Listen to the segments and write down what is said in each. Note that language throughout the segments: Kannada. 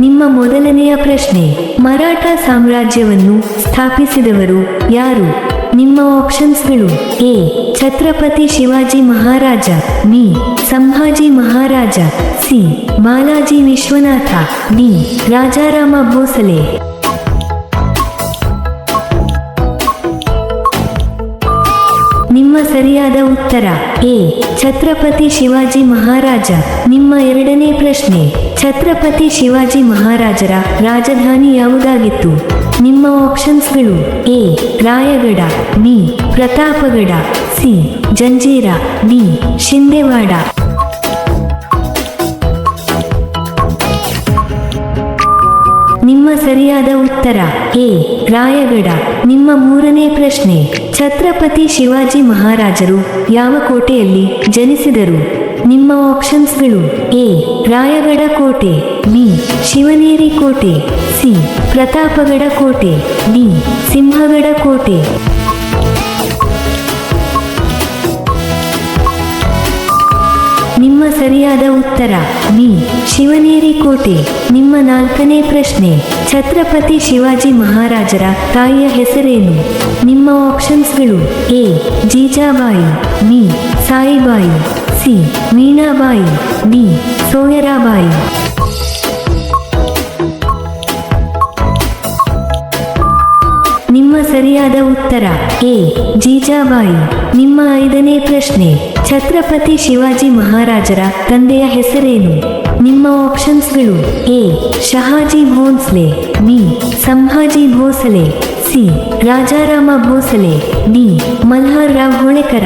ನಿಮ್ಮ ಮೊದಲನೆಯ ಪ್ರಶ್ನೆ. ಮರಾಠ ಸಾಮ್ರಾಜ್ಯವನ್ನು ಸ್ಥಾಪಿಸಿದವರು ಯಾರು? ನಿಮ್ಮ ಆಪ್ಷನ್ಸ್ಗಳು A. Chhatrapati Shivaji Maharaja, B. Sambhaji Maharaja, C. Balaji Vishwanath, D. Rajaram Bhosale. ಸರಿಯಾದ ಉತ್ತರ. ಎ. ಛತ್ರಪತಿ ಶಿವಾಜಿ ಮಹಾರಾಜ. ನಿಮ್ಮ ಎರಡನೇ ಪ್ರಶ್ನೆ. ಛತ್ರಪತಿ ಶಿವಾಜಿ ಮಹಾರಾಜರ ರಾಜಧಾನಿ ಯಾವುದಾಗಿತ್ತು? ನಿಮ್ಮ ಆಪ್ಷನ್ಸ್ಗಳು A. Raigad, B. Pratapgad, C. Janjira, D. Shindewada ನಿಮ್ಮ ಸರಿಯಾದ ಉತ್ತರ. ಎ. ರಾಯಗಡ. ನಿಮ್ಮ ಮೂರನೇ ಪ್ರಶ್ನೆ. ಛತ್ರಪತಿ ಶಿವಾಜಿ ಮಹಾರಾಜರು ಯಾವ ಕೋಟೆಯಲ್ಲಿ ಜನಿಸಿದರು? ನಿಮ್ಮ ಆಪ್ಷನ್ಸ್ಗಳು ಎ, ರಾಯಗಡ ಕೋಟೆ, ಬಿ, ಶಿವನೇರಿ ಕೋಟೆ, ಸಿ, ಪ್ರತಾಪಗಡ ಕೋಟೆ, ಡಿ, ಸಿಂಹಗಡ ಕೋಟೆ. ನಿಮ್ಮ ಸರಿಯಾದ ಉತ್ತರ. ಬಿ ಶಿವನೇರಿ ಕೋಟೆ. ನಿಮ್ಮ ನಾಲ್ಕನೇ ಪ್ರಶ್ನೆ. ಛತ್ರಪತಿ ಶಿವಾಜಿ ಮಹಾರಾಜರ ತಾಯಿಯ ಹೆಸರೇನು? ನಿಮ್ಮ ಆಪ್ಷನ್ಸ್ಗಳು A. Jijabai. B. Saibai. C. Meenabai D. Soyarabai. ನಿಮ್ಮ ಸರಿಯಾದ ಉತ್ತರ. ಎ. ಜೀಜಾಬಾಯಿ. ನಿಮ್ಮ ಐದನೇ ಪ್ರಶ್ನೆ. ಛತ್ರಪತಿ ಶಿವಾಜಿ ಮಹಾರಾಜರ ತಂದೆಯ ಹೆಸರೇನು? ನಿಮ್ಮ ಆಪ್ಷನ್ಸ್ಗಳು A. Shahaji Bhonsle B. Sambhaji Bhosale, C. Rajaram Bhosale, D. Malhar Rao Holkar.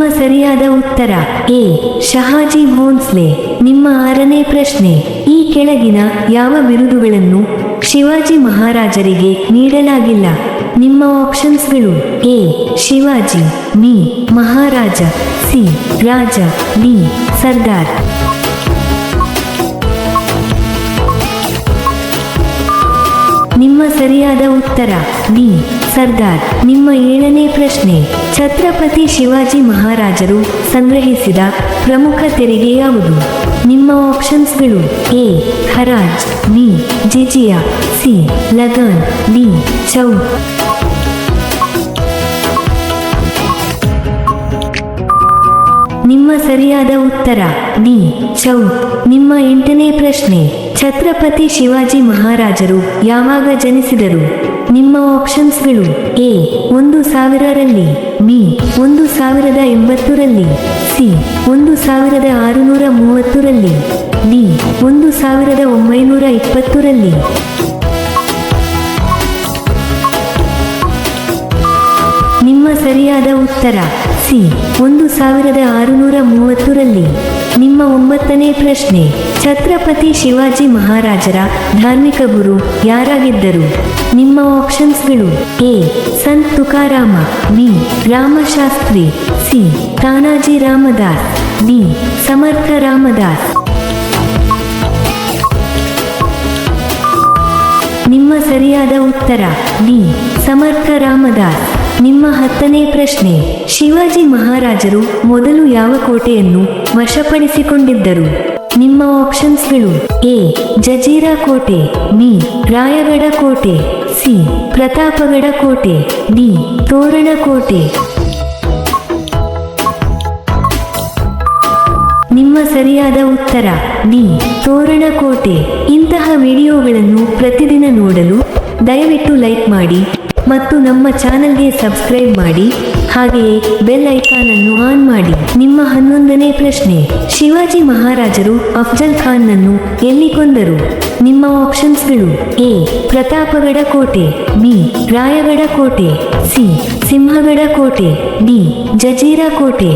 ನಿಮ್ಮ ಸರಿಯಾದ ಉತ್ತರ. ಎ. ಶಹಾಜಿ ಭೋನ್ಸ್ಲೆ ನಿಮ್ಮ ಆರನೇ ಪ್ರಶ್ನೆ. ಈ ಕೆಳಗಿನ ಯಾವ ಬಿರುದುಗಳನ್ನು ಶಿವಾಜಿ ಮಹಾರಾಜರಿಗೆ ನೀಡಲಾಗಿಲ್ಲ? ನಿಮ್ಮ ಆಪ್ಷನ್ಸ್ಗಳು A. Shivaji. B. Maharaja. C. Raja. D. Sardar. ನಿಮ್ಮ ಸರಿಯಾದ ಉತ್ತರ. ಡಿ. ಸರ್ದಾರ್. ನಿಮ್ಮ ಏಳನೇ ಪ್ರಶ್ನೆ. ಛತ್ರಪತಿ ಶಿವಾಜಿ ಮಹಾರಾಜರು ಸಂಗ್ರಹಿಸಿದ ಪ್ರಮುಖ ತೆರಿಗೆ ಯಾವುದು? ನಿಮ್ಮ ಆಪ್ಷನ್ಸ್ಗಳು ಎ. ಹರಾಜ್, B. Jizya, C. Lagaan, D. Chauth ಸರಿಯಾದ ಉತ್ತರ. ಡಿ ಚೌ ನಿಮ್ಮ ಎಂಟನೇ ಪ್ರಶ್ನೆ. ಛತ್ರಪತಿ ಶಿವಾಜಿ ಮಹಾರಾಜರು ಯಾವಾಗ ಜನಿಸಿದರು? ನಿಮ್ಮ ಆಪ್ಷನ್ಸ್ಗಳು. ಎ. ಒಂದು ಸಾವಿರರಲ್ಲಿ. ಬಿ. ಒಂದು ಸಾವಿರದ ಎಂಬತ್ತರಲ್ಲಿ. ಸಿ. ಒಂದು ಸಾವಿರದ ಆರುನೂರ ಮೂವತ್ತರಲ್ಲಿ. ಡಿ. ಒಂದು ಸಾವಿರದ ಒಂಬೈನೂರ ಇಪ್ಪತ್ತರಲ್ಲಿ. ಸರಿಯಾದ ಉತ್ತರ. ಸಿ. ಒಂದು ಸಾವಿರದ ಆರುನೂರ ಮೂವತ್ತರಲ್ಲಿ ನಿಮ್ಮ ಒಂಬತ್ತನೇ ಪ್ರಶ್ನೆ. ಛತ್ರಪತಿ ಶಿವಾಜಿ ಮಹಾರಾಜರ ಧಾರ್ಮಿಕ ಗುರು ಯಾರಾಗಿದ್ದರು? ನಿಮ್ಮ ಆಪ್ಷನ್ಸ್ಗಳು A. Sant Tukaram, B. Ramshastri, C. Tanaji Ramdas, D. Samarth Ramdas. ನಿಮ್ಮ ಸರಿಯಾದ ಉತ್ತರ, ಡಿ. ಸಮರ್ಥ ರಾಮದಾಸ್. ನಿಮ್ಮ ಹತ್ತನೇ ಪ್ರಶ್ನೆ. ಶಿವಾಜಿ ಮಹಾರಾಜರು ಮೊದಲು ಯಾವ ಕೋಟೆಯನ್ನು ವಶಪಡಿಸಿಕೊಂಡಿದ್ದರು? ನಿಮ್ಮ ಆಪ್ಷನ್ಸ್ಗಳು ಎ. ಜಜೀರಾ ಕೋಟೆ. ಬಿ. ರಾಯಗಢ ಕೋಟೆ. ಸಿ. ಪ್ರತಾಪಗಡ ಕೋಟೆ. ಡಿ. ತೋರಣ ಕೋಟೆ. ನಿಮ್ಮ ಸರಿಯಾದ ಉತ್ತರ. ಡಿ. ತೋರಣ ಕೋಟೆ. ಇಂತಹ ವಿಡಿಯೋಗಳನ್ನು ಪ್ರತಿದಿನ ನೋಡಲು ದಯವಿಟ್ಟು ಲೈಕ್ ಮಾಡಿ. ಮತ್ತು ನಮ್ಮ ಚಾನಲ್ಗೆ ಸಬ್ಸ್ಕ್ರೈಬ್ ಮಾಡಿ, ಹಾಗೆಯೇ ಬೆಲ್ ಐಕಾನ್ ಅನ್ನು ಆನ್ ಮಾಡಿ. ನಿಮ್ಮ ಹನ್ನೊಂದನೇ ಪ್ರಶ್ನೆ. ಶಿವಾಜಿ ಮಹಾರಾಜರು ಅಫ್ಜಲ್ ಖಾನ್ ನನ್ನು ಎಲ್ಲಿ ಕೊಂದರು? ನಿಮ್ಮ ಆಪ್ಷನ್ಸ್ಗಳು ಎ, ಪ್ರತಾಪಗಡ ಕೋಟೆ, ಬಿ, ರಾಯಗಡ ಕೋಟೆ, ಸಿ, ಸಿಂಹಗಡ ಕೋಟೆ, ಡಿ, ಜಜೀರಾ ಕೋಟೆ.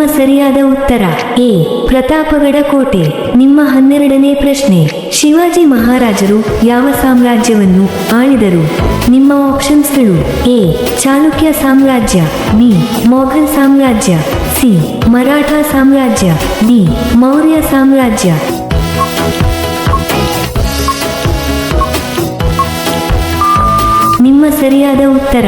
ನಿಮ್ಮ ಸರಿಯಾದ ಉತ್ತರ. ಎ. ಪ್ರತಾಪಗಡ ಕೋಟೆ ನಿಮ್ಮ ಹನ್ನೆರಡನೇ ಪ್ರಶ್ನೆ. ಶಿವಾಜಿ ಮಹಾರಾಜರು ಯಾವ ಸಾಮ್ರಾಜ್ಯವನ್ನು ಆಳಿದರು? ನಿಮ್ಮ ಆಪ್ಷನ್ಸ್ಗಳು ಎ. ಚಾಲುಕ್ಯ ಸಾಮ್ರಾಜ್ಯ. ಬಿ. ಮೊಘಲ್ ಸಾಮ್ರಾಜ್ಯ. ಸಿ. ಮರಾಠ ಸಾಮ್ರಾಜ್ಯ. ಡಿ. ಮೌರ್ಯ ಸಾಮ್ರಾಜ್ಯ. ನಿಮ್ಮ ನಿಮ್ಮ ಸರಿಯಾದ ಉತ್ತರ.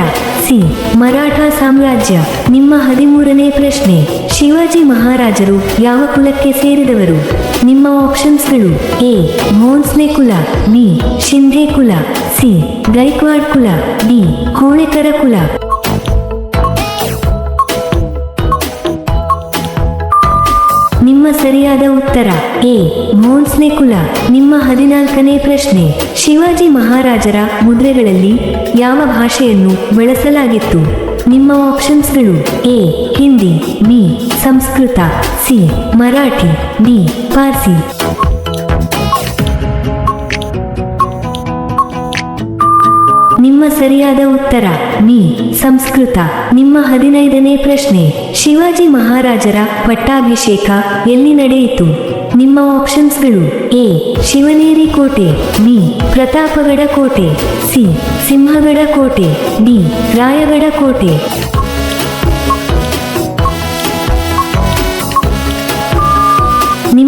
ಸಿ ಮರಾಠ ಸಾಮ್ರಾಜ್ಯ. ನಿಮ್ಮ ಹದಿಮೂರನೇ ಪ್ರಶ್ನೆ. ಶಿವಾಜಿ ಮಹಾರಾಜರು ಯಾವ ಕುಲಕ್ಕೆ ಸೇರಿದವರು? ನಿಮ್ಮ ಆಪ್ಷನ್ಸ್ಗಳು ಎ. ಮೋನ್ಸ್ನೆ ಕುಲ, ಬಿ. ಶಿಂಧೆ ಕುಲ, ಸಿ. ಗೈಕ್ವಾಡ್ ಕುಲ, ಡಿ. ಕೋಳಿಕರ ಕುಲ. ಸರಿಯಾದ ಉತ್ತರ. ಎ. ಮೋನ್ಸ್ನೆ ಕುಲ ನಿಮ್ಮ ಹದಿನಾಲ್ಕನೇ ಪ್ರಶ್ನೆ. ಶಿವಾಜಿ ಮಹಾರಾಜರ ಮುದ್ರೆಗಳಲ್ಲಿ ಯಾವ ಭಾಷೆಯನ್ನು ಬಳಸಲಾಗಿತ್ತು? ನಿಮ್ಮ ಆಪ್ಷನ್ಸ್ಗಳು A. Hindi. B. Sanskrit. C. Marathi. D. Parsi. ನಿಮ್ಮ ಸರಿಯಾದ ಉತ್ತರ ನೀ ಸಂಸ್ಕೃತ. ನಿಮ್ಮ ಹದಿನೈದನೇ ಪ್ರಶ್ನೆ, ಶಿವಾಜಿ ಮಹಾರಾಜರ ಪಟ್ಟಾಭಿಷೇಕ ಎಲ್ಲಿ ನಡೆಯಿತು? ನಿಮ್ಮ ಆಪ್ಷನ್ಸ್ಗಳು, ಎ, ಶಿವನೇರಿ ಕೋಟೆ, ಬಿ, ಪ್ರತಾಪಗಡ ಕೋಟೆ, ಸಿ, ಸಿಂಹಗಡ ಕೋಟೆ, ಡಿ, ರಾಯಗಡ ಕೋಟೆ.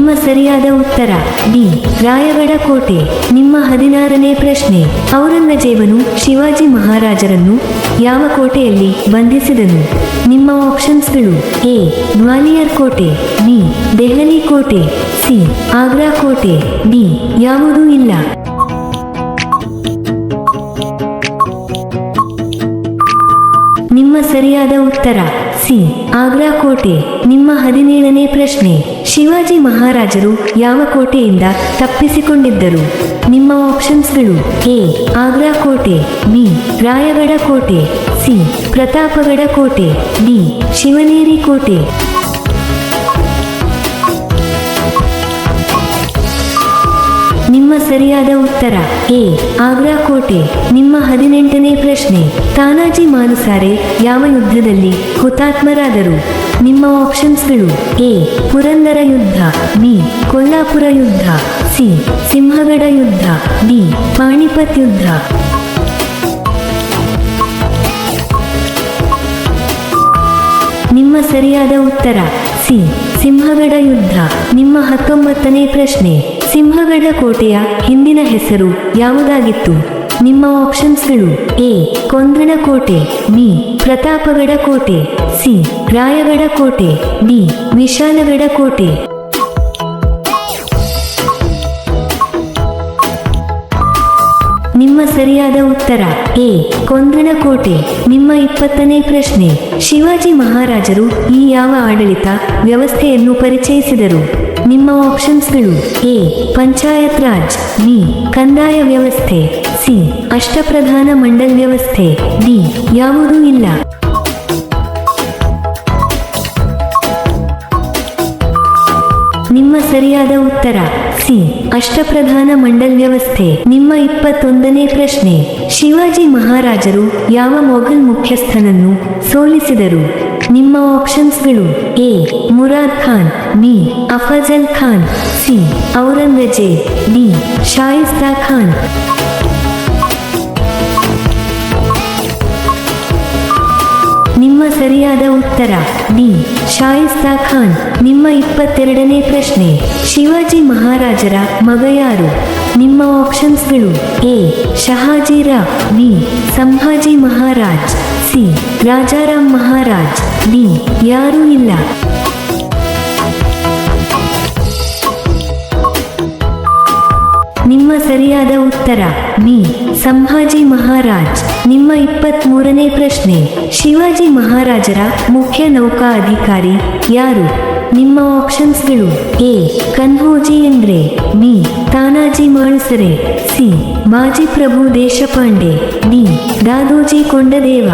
ನಿಮ್ಮ ಸರಿಯಾದ ಉತ್ತರ. ಡಿ. ರಾಯಗಡ ಕೋಟೆ ನಿಮ್ಮ ಹದಿನಾರನೇ ಪ್ರಶ್ನೆ. ಔರಂಗಜೇಬನು ಶಿವಾಜಿ ಮಹಾರಾಜರನ್ನು ಯಾವ ಕೋಟೆಯಲ್ಲಿ ಬಂಧಿಸಿದನು? ನಿಮ್ಮ ಆಪ್ಷನ್ಸ್ಗಳು ಎ. ಗ್ವಾಲಿಯರ್ ಕೋಟೆ, ಬಿ. ದೆಹಲಿ ಕೋಟೆ, ಸಿ. ಆಗ್ರಾ ಕೋಟೆ, ಡಿ. ಯಾವುದೂ ಇಲ್ಲ. ನಿಮ್ಮ ಸರಿಯಾದ ಉತ್ತರ. ಸಿ. ಆಗ್ರಾ ಕೋಟೆ. ನಿಮ್ಮ ಹದಿನೇಳನೇ ಪ್ರಶ್ನೆ. ಶಿವಾಜಿ ಮಹಾರಾಜರು ಯಾವ ಕೋಟೆಯಿಂದ ತಪ್ಪಿಸಿಕೊಂಡಿದ್ದರು? ನಿಮ್ಮ ಆಪ್ಷನ್ಸ್ಗಳು ಎ, ಆಗ್ರಾ ಕೋಟೆ, ಬಿ ರಾಯಗಢ ಕೋಟೆ, ಸಿ, ಪ್ರತಾಪಗಡ ಕೋಟೆ, ಡಿ, ಶಿವನೇರಿ ಕೋಟೆ. ನಿಮ್ಮ ಸರಿಯಾದ ಉತ್ತರ ಎ, ಆಗ್ರಾ ಕೋಟೆ. ನಿಮ್ಮ ಹದಿನೆಂಟನೇ ಪ್ರಶ್ನೆ, ತಾನಾಜಿ ಮಾನುಸಾರೆ ಯಾವ ಯುದ್ಧದಲ್ಲಿ ಹುತಾತ್ಮರಾದರು? ನಿಮ್ಮ ಆಪ್ಷನ್ಸ್ಗಳು ಎ, ಪುರಂದರ ಯುದ್ಧ. ಬಿ, ಕೊಲ್ಲಾಪುರ ಯುದ್ಧ. ಸಿ, ಸಿಂಹಗಡ ಯುದ್ಧ. ಡಿ, ಪಾಣಿಪತ್ ಯುದ್ಧ. ನಿಮ್ಮ ಸರಿಯಾದ ಉತ್ತರ. ಸಿ, ಸಿಂಹಗಡ ಯುದ್ಧ. ನಿಮ್ಮ ಹತ್ತೊಂಬತ್ತನೇ ಪ್ರಶ್ನೆ. ಸಿಂಹಗಡ ಕೋಟೆಯ ಹಿಂದಿನ ಹೆಸರು ಯಾವುದಾಗಿತ್ತು? ನಿಮ್ಮ ಆಪ್ಷನ್ಸ್ಗಳು ಎ ಕೊಂದ್ರಣ ಕೋಟೆ, ಬಿ, ಪ್ರತಾಪಗಡ ಕೋಟೆ, ಸಿ, ರಾಯಗಡ ಕೋಟೆ, ಡಿ, ವಿಶಾಲಗಡ ಕೋಟೆ. ನಿಮ್ಮ ಸರಿಯಾದ ಉತ್ತರ ಎ ಕೊಂದ್ರಣ ಕೋಟೆ. ನಿಮ್ಮ ಇಪ್ಪತ್ತನೇ ಪ್ರಶ್ನೆ, ಶಿವಾಜಿ ಮಹಾರಾಜರು ಈ ಯಾವ ಆಡಳಿತ ವ್ಯವಸ್ಥೆಯನ್ನು ಪರಿಚಯಿಸಿದರು? ನಿಮ್ಮ ಆಪ್ಷನ್ಸ್ಗಳು ಎ, ಪಂಚಾಯತ್ ರಾಜ್, ಬಿ, ಕಂದಾಯ ವ್ಯವಸ್ಥೆ, ಸಿ, ಅಷ್ಟಪ್ರಧಾನ ಮಂಡಲ್ ವ್ಯವಸ್ಥೆ, ಡಿ, ಯಾವುದೂ ಇಲ್ಲ. ನಿಮ್ಮ ಸರಿಯಾದ ಉತ್ತರ, ಸಿ, ಅಷ್ಟಪ್ರಧಾನ ಮಂಡಲ್ ವ್ಯವಸ್ಥೆ. ನಿಮ್ಮ ಇಪ್ಪತ್ತೊಂದನೇ ಪ್ರಶ್ನೆ, ಶಿವಾಜಿ ಮಹಾರಾಜರು ಯಾವ ಮೊಘಲ್ ಮುಖ್ಯಸ್ಥನನ್ನು ಸೋಲಿಸಿದರು? ನಿಮ್ಮ ಆಪ್ಷನ್ಸ್ಗಳು A, Murad Khan, B, Afzal Khan, C, Aurangzeb, D Shaista Khan. ನಿಮ್ಮ ಸರಿಯಾದ ಉತ್ತರ, ಡಿ ಶಾಯಿಸ್ತಾ ಖಾನ್. ನಿಮ್ಮ ಇಪ್ಪತ್ತೆರಡನೇ ಪ್ರಶ್ನೆ, ಶಿವಾಜಿ ಮಹಾರಾಜರ ಮಗ ಯಾರು? ನಿಮ್ಮ ಆಪ್ಷನ್ಸ್ಗಳು A Shahajirao B, Sambhaji Maharaj C, Rajaram Maharaj. D ಯಾರೂ ಇಲ್ಲ. ನಿಮ್ಮ ಸರಿಯಾದ ಉತ್ತರ ಬಿ ಸಂಭಾಜಿ ಮಹಾರಾಜ್. ನಿಮ್ಮ ಇಪ್ಪತ್ತ್ ಮೂರನೇ ಪ್ರಶ್ನೆ, ಶಿವಾಜಿ ಮಹಾರಾಜರ ಮುಖ್ಯ ನೌಕಾ ಅಧಿಕಾರಿ ಯಾರು? ನಿಮ್ಮ ಆಪ್ಷನ್ಸ್ಗಳು ಎ, ಕನ್ಹೋಜಿ ಎಂದ್ರೆ, B, Tanaji ಮಾಣಸರೆ C, Baji Prabhu Deshpande, D, Dadoji Konddev.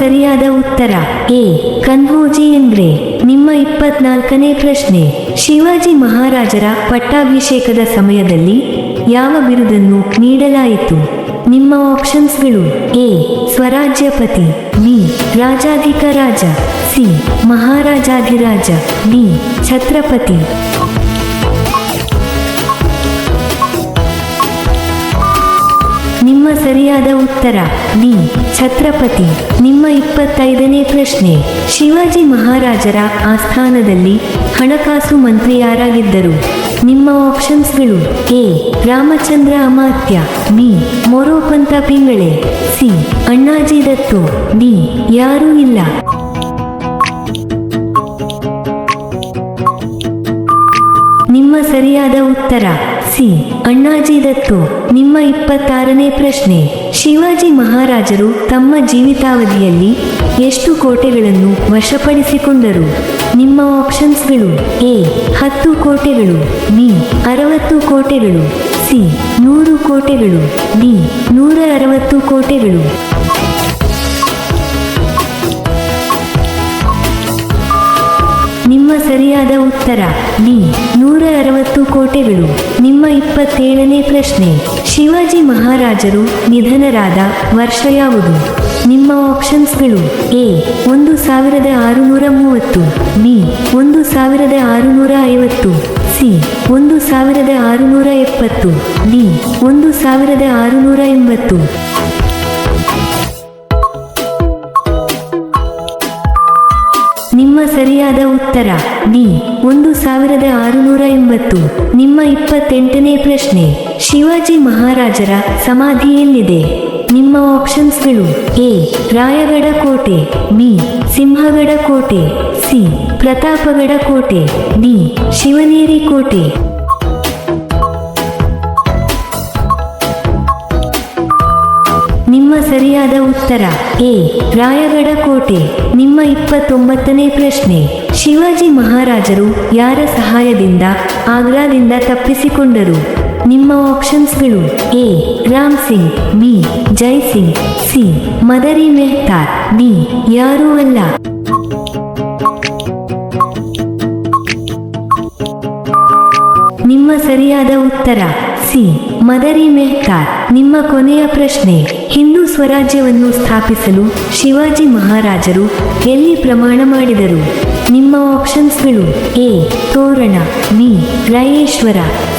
ಸರಿಯಾದ ಉತ್ತರ. ಎ. ಕನ್ಹೋಜಿ ಎಂದ್ರೆ ನಿಮ್ಮ ಇಪ್ಪತ್ನಾಲ್ಕನೇ ಪ್ರಶ್ನೆ. ಶಿವಾಜಿ ಮಹಾರಾಜರ ಪಟ್ಟಾಭಿಷೇಕದ ಸಮಯದಲ್ಲಿ ಯಾವ ಬಿರುದನ್ನು ನೀಡಲಾಯಿತು? ನಿಮ್ಮ ಆಪ್ಷನ್ಸ್ಗಳು. A. Swarajyapati. B. Rajadhika Raja. C. Maharajadhiraj D. Chhatrapati. ನಿಮ್ಮ ಸರಿಯಾದ ಉತ್ತರ. ಡಿ ಛತ್ರಪತಿ. ನಿಮ್ಮ ಇಪ್ಪತ್ತೈದನೇ ಪ್ರಶ್ನೆ. ಶಿವಾಜಿ ಮಹಾರಾಜರ ಆಸ್ಥಾನದಲ್ಲಿ ಹಣಕಾಸು ಮಂತ್ರಿ ಯಾರಾಗಿದ್ದರು ನಿಮ್ಮ ಆಪ್ಷನ್ಸ್ಗಳು A. Ramchandra Amatya, B. Moropant Pingale, C. Annaji Dattu, D. ಯಾರೂ ಇಲ್ಲ. ನಿಮ್ಮ ಸರಿಯಾದ ಉತ್ತರ. ಸಿ, ಅಣ್ಣಾಜಿ ದತ್ತು. ನಿಮ್ಮ ಇಪ್ಪತ್ತಾರನೇ ಪ್ರಶ್ನೆ. ಶಿವಾಜಿ ಮಹಾರಾಜರು ತಮ್ಮ ಜೀವಿತಾವಧಿಯಲ್ಲಿ ಎಷ್ಟು ಕೋಟೆಗಳನ್ನು ವಶಪಡಿಸಿಕೊಂಡರು? ನಿಮ್ಮ ಆಪ್ಷನ್ಸ್ಗಳು ಎ, ಹತ್ತು ಕೋಟೆಗಳು, ಬಿ, ಅರವತ್ತು ಕೋಟೆಗಳು, ಸಿ, ನೂರು ಕೋಟೆಗಳು, ಡಿ, ನೂರ ಅರವತ್ತು ಕೋಟೆಗಳು. ಸರಿಯಾದ ಉತ್ತರ. ಡಿ ನೂರ ಅರವತ್ತು ಕೋಟೆಗಳು. ನಿಮ್ಮ ಇಪ್ಪತ್ತೇಳನೇ ಪ್ರಶ್ನೆ. ಶಿವಾಜಿ ಮಹಾರಾಜರು ನಿಧನರಾದ ವರ್ಷ ಯಾವುದು? ನಿಮ್ಮ ಆಪ್ಷನ್ಸ್ಗಳು. ಎ. ಒಂದು ಸಾವಿರದ ಆರುನೂರ ಮೂವತ್ತು. ಬಿ. ಒಂದು ಸಾವಿರದ ಆರುನೂರ ಐವತ್ತು. ಸಿ. ಒಂದು ಸಾವಿರದ ಆರುನೂರ ಎಪ್ಪತ್ತು. ಡಿ. ಒಂದು ಸಾವಿರದ ಆರುನೂರ ಎಂಬತ್ತು. ಸರಿಯಾದ ಉತ್ತರ. ಡಿ ಒಂದು ಸಾವಿರದ ಆರುನೂರ ಎಂಬತ್ತು. ನಿಮ್ಮ ಇಪ್ಪತ್ತೆಂಟನೇ ಪ್ರಶ್ನೆ. ಶಿವಾಜಿ ಮಹಾರಾಜರ ಸಮಾಧಿ ಎಲ್ಲಿದೆ? ನಿಮ್ಮ ಆಪ್ಷನ್ಸ್ಗಳು ಎ. ರಾಯಗಡ ಕೋಟೆ. ಬಿ. ಸಿಂಹಗಡ ಕೋಟೆ. ಸಿ. ಪ್ರತಾಪಗಡ ಕೋಟೆ. ಡಿ. ಶಿವನೇರಿ ಕೋಟೆ. ಸರಿಯಾದ ಉತ್ತರ. ಎ. ರಾಯಗಢ ಕೋಟೆ ನಿಮ್ಮ ಇಪ್ಪತ್ತೊಂಬತ್ತನೇ ಪ್ರಶ್ನೆ. ಶಿವಾಜಿ ಮಹಾರಾಜರು ಯಾರ ಸಹಾಯದಿಂದ ಆಗ್ರಾದಿಂದ ತಪ್ಪಿಸಿಕೊಂಡರು? ನಿಮ್ಮ ಆಪ್ಷನ್ಸ್ಗಳು A. Ram Singh, B. Jai Singh, C. Madari Mehta, D. ಯಾರೂ ಅಲ್ಲ. ನಿಮ್ಮ ಸರಿಯಾದ ಉತ್ತರ. ಸಿ, ಮದರಿ ಮೆಹ್ತಾ, ನಿಮ್ಮ ಕೊನೆಯ ಪ್ರಶ್ನೆ. ಹಿಂದೂ ಸ್ವರಾಜ್ಯವನ್ನು ಸ್ಥಾಪಿಸಲು ಶಿವಾಜಿ ಮಹಾರಾಜರು ಎಲ್ಲಿ ಪ್ರಮಾಣ ಮಾಡಿದರು? ನಿಮ್ಮ ಆಪ್ಷನ್ಸ್ಗಳು A, Torna, B, Raireshwar,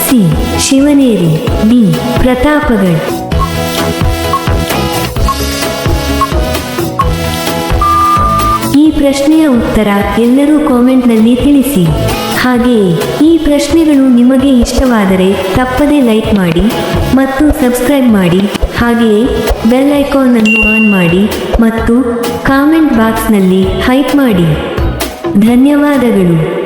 C, Shivneri, D Pratapgad ಈ ಪ್ರಶ್ನೆಯ ಉತ್ತರ ಎಲ್ಲರೂ ಕಾಮೆಂಟ್ನಲ್ಲಿ ತಿಳಿಸಿ. ಹಾಗೆಯೇ ಈ ಪ್ರಶ್ನೆಗಳು ನಿಮಗೆ ಇಷ್ಟವಾದರೆ ತಪ್ಪದೇ ಲೈಕ್ ಮಾಡಿ ಮತ್ತು ಸಬ್ಸ್ಕ್ರೈಬ್ ಮಾಡಿ. ಹಾಗೆಯೇ ಬೆಲ್ ಐಕಾನ್ ಅನ್ನು ಆನ್ ಮಾಡಿ ಮತ್ತು ಕಾಮೆಂಟ್ ಬಾಕ್ಸ್ನಲ್ಲಿ ಹೈಪ್ ಮಾಡಿ. ಧನ್ಯವಾದಗಳು.